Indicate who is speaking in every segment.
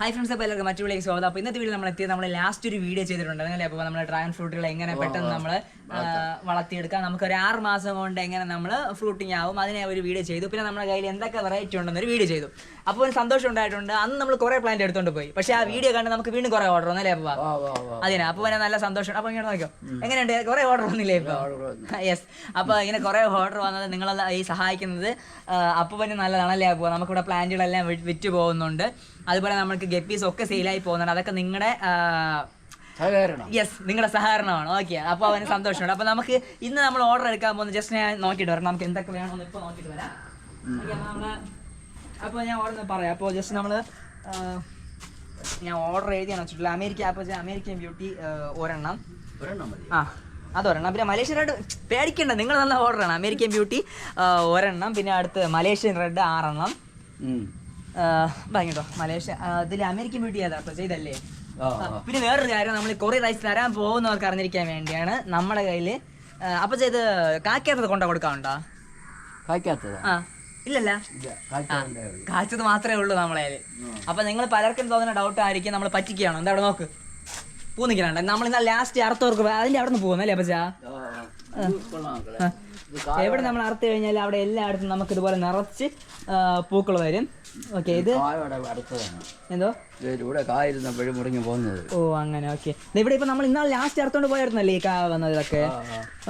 Speaker 1: hi friends അപ്പോൾ എല്ലാവർക്കും മറ്റു വിളിക്ക് സ്വാഗതം അപ്പോൾ ഇന്നത്തെ വീഡിയോ നമ്മൾ എത്തിയത് നമ്മൾ ലാസ്റ്റ് ഒരു വീഡിയോ ചെയ്തിട്ടുണ്ട് അല്ലേ അപ്പോൾ നമ്മുടെ ഡ്രാഗൺ ഫ്രൂട്ടുകൾ എങ്ങനെ പെട്ടെന്ന് നമ്മൾ വളർത്തിയെടുക്കാം നമുക്ക് ഒരു ആറ് മാസം കൊണ്ട് എങ്ങനെ നമ്മൾ ഫ്രൂട്ടിങ് ആവും അതിനെ ഒരു വീഡിയോ ചെയ്തു പിന്നെ നമ്മുടെ കയ്യിൽ എന്തൊക്കെ വെറൈറ്റി ഉണ്ടെന്നൊരു വീഡിയോ ചെയ്തു അപ്പൊ ഒരു സന്തോഷം ഉണ്ടായിട്ടുണ്ട് അന്ന് നമ്മൾ കുറെ പ്ലാന്റ് എടുത്തോണ്ട് പോയി പക്ഷെ ആ വീഡിയോ കണ്ട് നമുക്ക് വീണ്ടും കുറെ ഓർഡർ വന്നല്ലേ അപ്പൊ അതിനാ അപ്പൊ പിന്നെ നല്ല സന്തോഷം അപ്പൊ ഇങ്ങനെ നോക്കിയോ എങ്ങനെയുണ്ട് കുറെ ഓർഡർ വന്നില്ലേ ഇപ്പൊ യെസ് അപ്പൊ ഇങ്ങനെ കുറെ ഓർഡർ വന്നത് നിങ്ങൾ ഈ സഹായിക്കുന്നത് അപ്പൊ പിന്നെ നല്ലതാണല്ലേ അപ്പൊ നമുക്കിവിടെ പ്ലാന്റുകളെല്ലാം വിറ്റ് പോകുന്നുണ്ട് അതുപോലെ നമുക്ക് ഗപ്പീസ് ഒക്കെ സെയിലായി പോകുന്നുണ്ട് അതൊക്കെ നിങ്ങളുടെ യെസ് നിങ്ങളുടെ സഹകരണമാണ് ഓക്കെ അപ്പൊ അവന് സന്തോഷമുണ്ട് അപ്പൊ നമുക്ക് ഇന്ന് നമ്മൾ ഓർഡർ എടുക്കാൻ പോകുന്നത് ജസ്റ്റ് ഞാൻ നോക്കിയിട്ട് വരാം നമുക്ക് എന്തൊക്കെ വേണമെന്ന് ഇപ്പൊ നോക്കിയിട്ട് വരാം അപ്പോൾ ഞാൻ ഓർഡർ പറയാം അപ്പോൾ ജസ്റ്റ് നമ്മൾ ഞാൻ ഓർഡർ എഴുതിയാണ് വെച്ചിട്ടുള്ളത് അമേരിക്ക അപ്പോൾ അമേരിക്കൻ ബ്യൂട്ടി ഒരെണ്ണം ഒരെണ്ണം ആ ഒരെണ്ണം പിന്നെ മലേഷ്യൻ റെഡ് പേടിക്കണ്ട നിങ്ങൾ നല്ല ഓർഡറാണ് അമേരിക്കൻ ബ്യൂട്ടി ഒരെണ്ണം പിന്നെ അടുത്ത് മലേഷ്യൻ റെഡ് ആറെണ്ണം ഭയങ്കരട്ടോ മലേഷ്യ ഇതിൽ അമേരിക്കൻ ബ്യൂട്ടി ഏതാ അപ്പോൾ ചെയ്തല്ലേ പിന്നെ വേറൊരു കാര്യം നമ്മൾ കൊറി റൈസ് തരാൻ പോകുന്നവർക്ക് അറിഞ്ഞിരിക്കാൻ വേണ്ടിയാണ് നമ്മുടെ കയ്യിൽ അപ്പോൾ ചെയ്ത് കാക്കയത്തത് കൊണ്ട കൊടുക്കാറുണ്ടോ കാക്കയത്തത് ആ ഇല്ലല്ല കാച്ചത് മാത്രമേ ഉള്ളൂ നമ്മളെ അപ്പൊ നിങ്ങൾ പലർക്കും തോന്നുന്ന ഡൗട്ട് ആയിരിക്കും നമ്മൾ പറ്റിക്കുകയാണോ എന്താ അവിടെ നോക്ക് പൂ നിൽക്കണുണ്ട് നമ്മൾ ഇന്നാ ലാസ്റ്റ് അറുത്തവർക്ക് അതിന്റെ അവിടെ നിന്ന് പോകുന്നല്ലേ അപ്പച്ചാ എവിടെ നമ്മൾ അറുത്ത് കഴിഞ്ഞാൽ അവിടെ എല്ലായിടത്തും നമുക്ക് ഇതുപോലെ നിറച്ച് പൂക്കൾ വരും ഓക്കെ ഇത് എന്തോ
Speaker 2: ഇവിടെ കായിരുന്നപ്പോഴും മുറിഞ്ഞു പോകുന്നത് ഓ
Speaker 1: അങ്ങനെ ഓക്കെ ഇവിടെ ഇപ്പൊ നമ്മൾ ഇന്നാൾ ലാസ്റ്റ് അറുത്തോണ്ട് പോയായിരുന്നല്ലേ ഈ കാ വന്നതൊക്കെ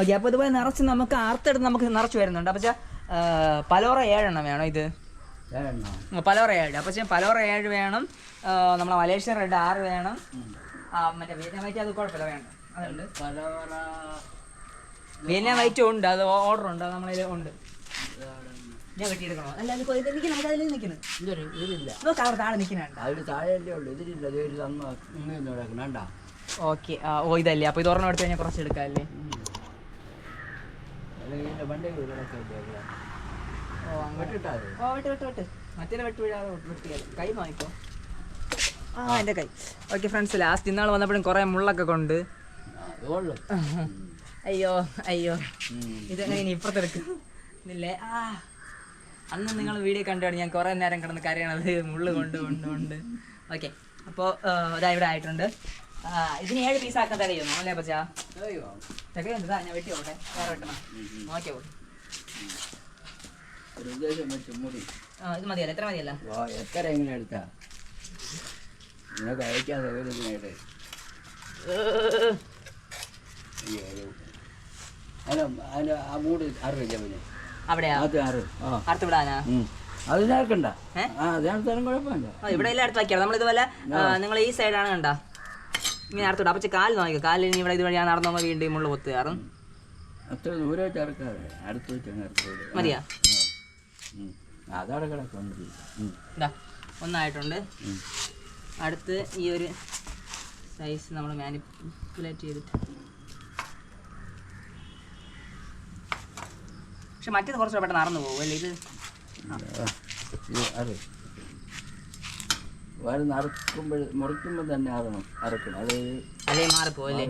Speaker 1: ഓക്കെ അപ്പൊ ഇതുപോലെ നിറച്ച് നമുക്ക് അറുത്തെടുത്ത് നമുക്ക് നിറച്ച് വരുന്നുണ്ട് അപ്പൊ പലോറ ഏഴെണ്ണം വേണം ഇത് പലോറ ഏഴ് അപ്പൊ ചെയ്യാൻ പലോറ ഏഴ് വേണം നമ്മളെ മലേഷ്യ റെഡ് ആറ് വേണം മറ്റേ വൈറ്റ് അത് കുഴപ്പമില്ല വേണം അതുണ്ട് വൈറ്റ് ഉണ്ട് അത് ഓർഡർ ഉണ്ട് അത് നമ്മളതിൽ ഉണ്ട് ഞാൻ അല്ല താഴെ ഉള്ളൂ ഓക്കെ ഓ ഇതല്ലേ അപ്പൊ ഇത് എടുത്ത് കഴിഞ്ഞാൽ കുറച്ച്
Speaker 2: എടുക്കാം അല്ലേ ഇതിൻ്റെ വണ്ടി ഓ അങ്ങോട്ട്
Speaker 1: ഓ കൈ ആ എൻ്റെ കൈ ഓക്കെ ഫ്രണ്ട്സ് ലാസ്റ്റ് ഇന്നാൾ വന്നപ്പോഴും കുറേ മുള്ളൊക്കെ കൊണ്ട് അയ്യോ അയ്യോ ഇതെങ്ങനെ ഇനി ഇപ്പുറത്തെടുക്കും ആ അന്ന് നിങ്ങൾ വീഡിയോ കണ്ടാണ് ഞാൻ കുറേ നേരം കിടന്ന് കരയണത് മുള്ള് കൊണ്ട് കൊണ്ട് കൊണ്ട് ഓക്കെ അപ്പോൾ ഇതാ ഇവിടെ ആയിട്ടുണ്ട് ഇതിന് ഏഴ് പീസ് ആക്കാൻ തികയുന്നു അല്ലേ പച്ച തികയുണ്ട് ഇതാ ഞാൻ വെട്ടി ഓട്ടെ വേറെ വെട്ടണം നോക്കിയോ ഇത് മതിയല്ലോ
Speaker 2: എത്ര മതിയല്ല എത്ര എങ്ങനെ എടുത്താ നിങ്ങൾക്ക് അയക്കാതെ ഇതിനായിട്ട് അതിനാർക്കണ്ട ആ
Speaker 1: ഇവിടെ വയ്ക്കാം നമ്മൾ ഇതുപോലെ നിങ്ങൾ ഈ സൈഡാണ് കണ്ടാ ഇങ്ങനെ അടുത്തോട്ട് അപ്പച്ച കാലിൽ നോക്കിക്കോ കാലിൽ ഇനി ഇവിടെ ഇതുവഴിയാണ് നടന്നു പോകുമ്പോൾ വീണ്ടും മുള്ള പൊത്ത് കയറും ഇതാ ഒന്നായിട്ടുണ്ട് അടുത്ത് ഈ ഒരു സൈസ് നമ്മൾ മാനിപ്പുലേറ്റ് ചെയ്തിട്ട് പക്ഷെ മറ്റേത് കുറച്ചുകൂടെ പെട്ടെന്ന് നടന്നു പോകും അല്ലേ ഇത്
Speaker 2: വയറ് നറുക്കുമ്പോൾ മുറിക്കുമ്പോൾ തന്നെ അറണം അറക്കണം
Speaker 1: അത് അതേ മാറിപ്പോലെ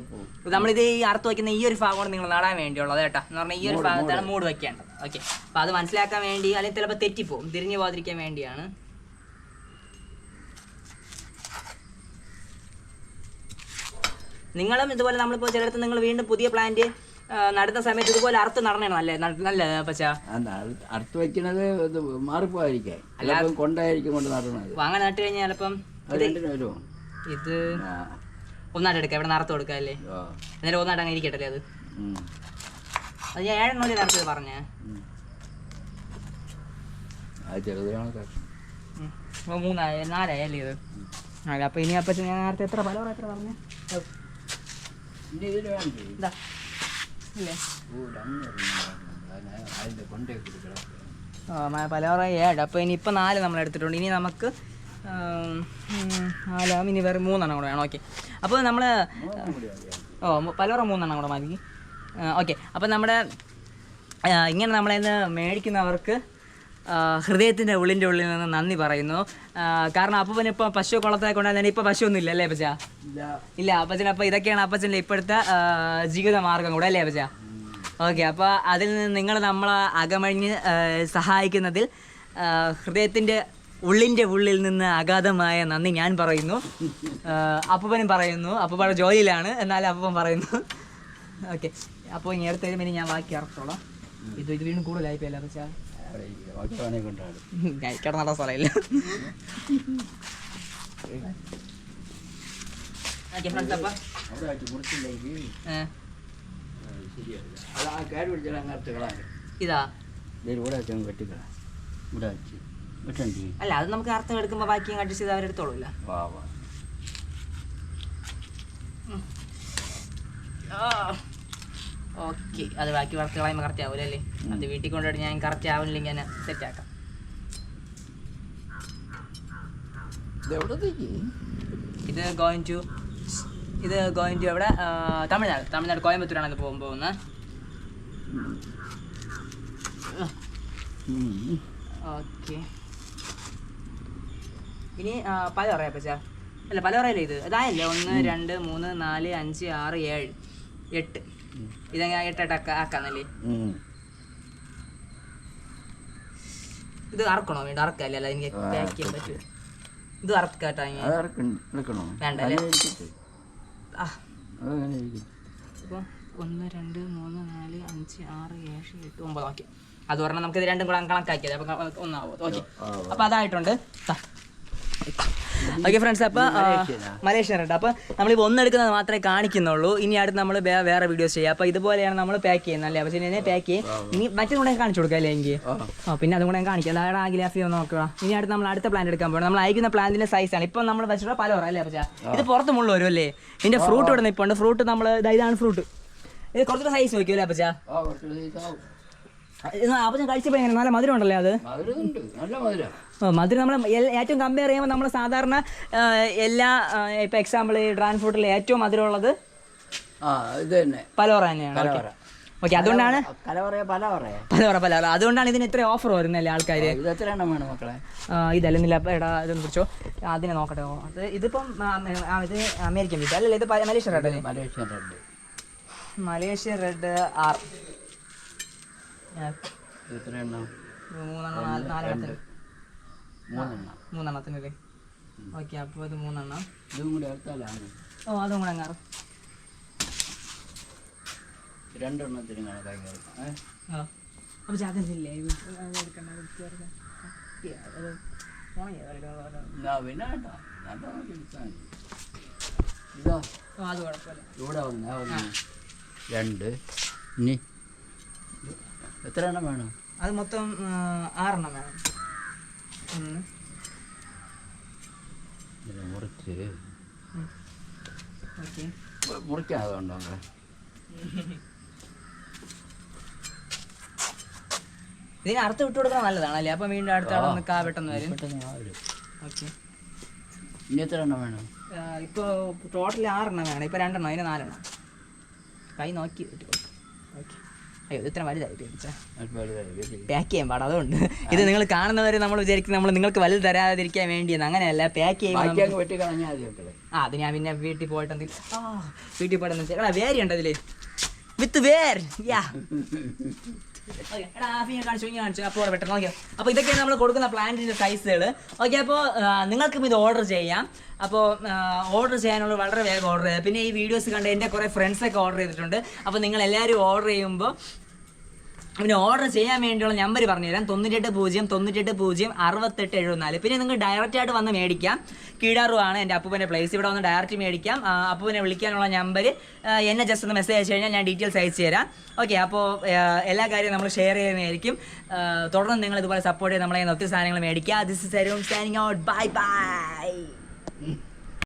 Speaker 1: നമ്മളിത് ഈ അറുത്ത് വയ്ക്കുന്ന ഈ ഒരു ഭാഗമാണ് നിങ്ങൾ നടാൻ വേണ്ടിയുള്ളത് കേട്ടോ എന്ന് പറഞ്ഞാൽ ഈ ഒരു ഭാഗത്താണ് മൂട് വയ്ക്കേണ്ടത് ഓക്കെ അപ്പോൾ അത് മനസ്സിലാക്കാൻ വേണ്ടി അല്ലെങ്കിൽ ചിലപ്പോൾ തെറ്റിപ്പോവും തിരിഞ്ഞു പോകാതിരിക്കാൻ വേണ്ടിയാണ് നിങ്ങളും ഇതുപോലെ നമ്മളിപ്പോൾ ചിലയിടത്ത് നിങ്ങൾ വീണ്ടും പുതിയ പ്ലാന്റ് നടുന്ന സമയത്ത് ഇതുപോലെ അറുത്ത് നടണേ നല്ല
Speaker 2: നല്ല പച്ച അറുത്ത് വെക്കണത് ഇത് മാറിപ്പോയിരിക്കാം അല്ലാതെ കൊണ്ടായിരിക്കും കൊണ്ട്
Speaker 1: നടണത് അങ്ങനെ നട്ട് കഴിഞ്ഞാൽ ചിലപ്പം ഇത് ഒന്നായിട്ട് എടുക്കാം ഇവിടെ നടത്ത് കൊടുക്കാല്ലേ അല്ലേ എന്നാലും ഒന്നാട്ട് അങ്ങനെ ഇരിക്കട്ടല്ലേ അത് അത് ഞാൻ ഏഴെണ്ണം ഒരു നടത്തത് പറഞ്ഞേ മൂന്നായ നാലായ അല്ലേ ഇത് അല്ല അപ്പൊ ഇനി അപ്പൊ ഞാൻ നേരത്തെ എത്ര പല എത്ര പറഞ്ഞേ കിട്ടില്ലേ പല പറയാം അപ്പോൾ ഇനി ഇപ്പോൾ നാല് നമ്മൾ എടുത്തിട്ടുണ്ട് ഇനി നമുക്ക് നാല് ഇനി വേറെ മൂന്നെണ്ണം കൂടെ വേണം ഓക്കെ അപ്പോൾ നമ്മൾ ഓ പലവറ മൂന്നെണ്ണം കൂടെ മതി ഓക്കെ അപ്പോൾ നമ്മുടെ ഇങ്ങനെ നമ്മളെ മേടിക്കുന്നവർക്ക് ഹൃദയത്തിൻ്റെ ഉള്ളിൻ്റെ ഉള്ളിൽ നിന്ന് നന്ദി പറയുന്നു കാരണം അപ്പൻ ഇപ്പോൾ പശു കുളത്തെ കൊണ്ടാൽ ഇപ്പോൾ പശു ഒന്നും ഇല്ല അല്ലേ അപ്പച്ച ഇല്ല അപ്പച്ചൻ അപ്പോൾ ഇതൊക്കെയാണ് അപ്പച്ചൻ്റെ ഇപ്പോഴത്തെ ജീവിത മാർഗം കൂടെ അല്ലേ അപ്പച്ച ഓക്കെ അപ്പോൾ അതിൽ നിന്ന് നിങ്ങൾ നമ്മളെ അകമഴിഞ്ഞ് സഹായിക്കുന്നതിൽ ഹൃദയത്തിൻ്റെ ഉള്ളിൻ്റെ ഉള്ളിൽ നിന്ന് അഗാധമായ നന്ദി ഞാൻ പറയുന്നു അപ്പൂപ്പനും പറയുന്നു അപ്പൂപ്പയുടെ ജോലിയിലാണ് എന്നാലും അപ്പൻ പറയുന്നു ഓക്കെ അപ്പോൾ ഇനി അടുത്ത വരുമ്പോൾ ഞാൻ ബാക്കി ഇറക്കോളാം ഇത് ഇത് വീണ്ടും പോയല്ലേ അപ്പച്ച കഴിക്കാൻ നല്ല സ്ഥലമില്ല ഇതാ അല്ല അത് നമുക്ക് അർത്ഥം എടുക്കുമ്പോ ബാക്കിയും കണ്ടിച്ച് ഇത് അവരെടുത്തോളൂല്ല ആ ഓക്കെ അത് ബാക്കി വർക്കുകളായി കറക്റ്റ് ആവില്ല അല്ലേ അത് വീട്ടിൽ കൊണ്ടുപോയി ഞാൻ കറക്റ്റ് ആവുന്നില്ലെങ്കിൽ ഞാൻ സെറ്റ് ആക്കാം ഇത് ഗോയിങ് ടു ഇത് ഗോയിങ് ടു എവിടെ തമിഴ്നാട് തമിഴ്നാട് കോയമ്പത്തൂരാണ് ഇത് പോകുമ്പോൾ പോകുന്നത് ഓക്കെ ഇനി പല പറയാ പച്ച അല്ല പല പറയല്ലേ ഇത് അതായല്ലേ ഒന്ന് രണ്ട് മൂന്ന് നാല് അഞ്ച് ആറ് ഏഴ് എട്ട് ഇതെങ്ങനെ എട്ടായിട്ട് ആക്കാന്നല്ലേ ഇത് അറക്കണോ വീണ്ടും അറക്കല്ല എനിക്ക് പാക്ക് ചെയ്യാൻ പറ്റും ഇത്
Speaker 2: അറക്കാട്ടോ വേണ്ട
Speaker 1: ഒന്ന് രണ്ട് മൂന്ന് നാല് അഞ്ച് ആറ് ഏഴ് എട്ട് ഒമ്പത് ഓക്കെ അത് പറഞ്ഞാൽ നമുക്കിത് രണ്ടും കൂടെ കണക്കാക്കിയത് അപ്പൊ ഒന്നാവും ഓക്കെ അപ്പൊ അതായിട്ടുണ്ട് ഓക്കെ ഫ്രണ്ട്സ് അപ്പോൾ മലേഷ്യൻ ഉണ്ട് അപ്പോൾ നമ്മളിപ്പോൾ ഒന്നെടുക്കുന്നത് മാത്രമേ കാണിക്കുന്നുള്ളൂ ഇനി അടുത്ത് നമ്മൾ വേറെ വീഡിയോസ് ചെയ്യാം അപ്പോൾ ഇതുപോലെയാണ് നമ്മൾ പാക്ക് ചെയ്യുന്നത് അല്ലേ പക്ഷേ ഞാൻ പാക്ക് ചെയ്യും ഇനി മറ്റും കൂടെ കാണിച്ചു കൊടുക്കാം അല്ലേ എനിക്ക് ആ പിന്നെ അതും കൂടെ കാണിക്കാം അതായത് ആ ഗ്ലാസ് ഒന്ന് നോക്കുക ഇനി അടുത്ത് നമ്മൾ അടുത്ത പ്ലാന്റ് എടുക്കാൻ പോകണം നമ്മൾ അയക്കുന്ന പ്ലാന്റിൻ്റെ സൈസാണ് ഇപ്പോൾ നമ്മൾ വെച്ചിട്ട് പല അല്ലേ പക്ഷേ ഇത് പുറത്ത് മുള്ള വരും അല്ലേ ഇതിൻ്റെ ഫ്രൂട്ട് ഇവിടെ നിൽപ്പുണ്ട് ഫ്രൂട്ട് നമ്മൾ ഇതാണ് ഫ്രൂട്ട് ഇത് കുറച്ചുകൂടെ സൈസ് നോക്കിയല്ലേ പക്ഷേ ആവശ്യം കഴിച്ചപ്പോൾ നല്ല മധുരം നമ്മൾ ഏറ്റവും കമ്പയർ ചെയ്യുമ്പോൾ നമ്മൾ സാധാരണ എല്ലാ ഇപ്പൊ എക്സാമ്പിൾ ഈ ഡ്രാൻ ഫ്രൂട്ടിൽ ഏറ്റവും ഉള്ളത് പലവറ തന്നെയാണ് ഓക്കെ അതുകൊണ്ടാണ് പലവറ പലവറ അതുകൊണ്ടാണ് ഇതിന് ഇത്ര ഓഫർ വരുന്നല്ലേ ആൾക്കാർ ഇതല്ലെന്നില്ല എടാ ഇത് കുറിച്ചോ അതിനെ നോക്കട്ടെ ഇതിപ്പം ഇത് അമേരിക്കൻ വിസ അല്ലല്ലേ ഇത് Malaysia red
Speaker 2: Malaysia red
Speaker 1: Malaysia red ആർ മൂന്നെണ്ണത്തിനല്ലേ ഓക്കെ അപ്പോൾ ഇത് മൂന്നെണ്ണം ഓ അതും കൂടെ അങ്ങാറ്
Speaker 2: രണ്ട് ഇനി എത്ര
Speaker 1: എണ്ണം വേണം അത് മൊത്തം ആറെണ്ണം വേണം ഇതിന് അർത്ഥം ഇട്ട് കൊടുക്കണം നല്ലതാണല്ലേ അപ്പൊ വീണ്ടും അടുത്ത ആളെ നിൽക്കാൻ പെട്ടെന്ന് വരും ഇനി എത്ര എണ്ണം വേണം ഇപ്പൊ ടോട്ടൽ ആറെണ്ണം വേണം ഇപ്പൊ രണ്ടെണ്ണം അതിന് നാലെണ്ണം കൈ നോക്കി ഇട്ട് അയ്യോ ഇത്ര വലുതായി പാക്ക് ചെയ്യാൻ പാടാ അതുകൊണ്ട് ഇത് നിങ്ങൾ കാണുന്നവരെ നമ്മൾ വിചാരിക്കും നമ്മൾ നിങ്ങൾക്ക് വലുത് തരാതിരിക്കാൻ വേണ്ടിയെന്ന് അങ്ങനെയല്ല പാക്ക്
Speaker 2: ചെയ്യാൻ
Speaker 1: ആ അത് ഞാൻ പിന്നെ വീട്ടിൽ പോയിട്ടെന്തെങ്കിലും ആ വീട്ടിൽ പോയിട്ടെന്ന് വേരി ഉണ്ട് ഇതില് വിത്ത് വേർ യാ അപ്പോൾ ഇതൊക്കെയാണ് നമ്മൾ കൊടുക്കുന്ന പ്ലാന്റിന്റെ സൈസുകൾ ഓക്കെ അപ്പോൾ നിങ്ങൾക്കും ഇത് ഓർഡർ ചെയ്യാം അപ്പോൾ ഓർഡർ ചെയ്യാനുള്ള വളരെ വേഗം ഓർഡർ ചെയ്യാം പിന്നെ ഈ വീഡിയോസ് കണ്ട് എൻ്റെ കുറേ ഫ്രണ്ട്സൊക്കെ ഓർഡർ ചെയ്തിട്ടുണ്ട് അപ്പോൾ നിങ്ങൾ എല്ലാവരും ഓർഡർ ചെയ്യുമ്പോൾ പിന്നെ ഓർഡർ ചെയ്യാൻ വേണ്ടിയുള്ള നമ്പർ പറഞ്ഞുതരാം തൊണ്ണൂറ്റെട്ട് പൂജ്യം തൊണ്ണൂറ്റെട്ട് പൂജ്യം അറുപത്തെട്ട് എഴുപത്തിനാല് പിന്നെ നിങ്ങൾക്ക് ഡയറക്റ്റ് ആയിട്ട് വന്ന് മേടിക്കാം കീഴാറുവാണ് എൻ്റെ അപ്പൂപ്പൻ്റെ പ്ലേസ് ഇവിടെ വന്ന് ഡയറക്റ്റ് മേടിക്കാം അപ്പൂപ്പനെ വിളിക്കാനുള്ള നമ്പർ എന്നെ ജസ്റ്റ് ഒന്ന് മെസ്സേജ് അയച്ചു കഴിഞ്ഞാൽ ഞാൻ ഡീറ്റെയിൽസ് അയച്ചു തരാം ഓക്കെ അപ്പോൾ എല്ലാ കാര്യവും നമ്മൾ ഷെയർ ചെയ്യുന്നതായിരിക്കും തുടർന്ന് നിങ്ങൾ ഇതുപോലെ സപ്പോർട്ട് ചെയ്ത് നമ്മളെ ഒത്തിരി സാധനങ്ങൾ മേടിക്കുക this is signing out bye by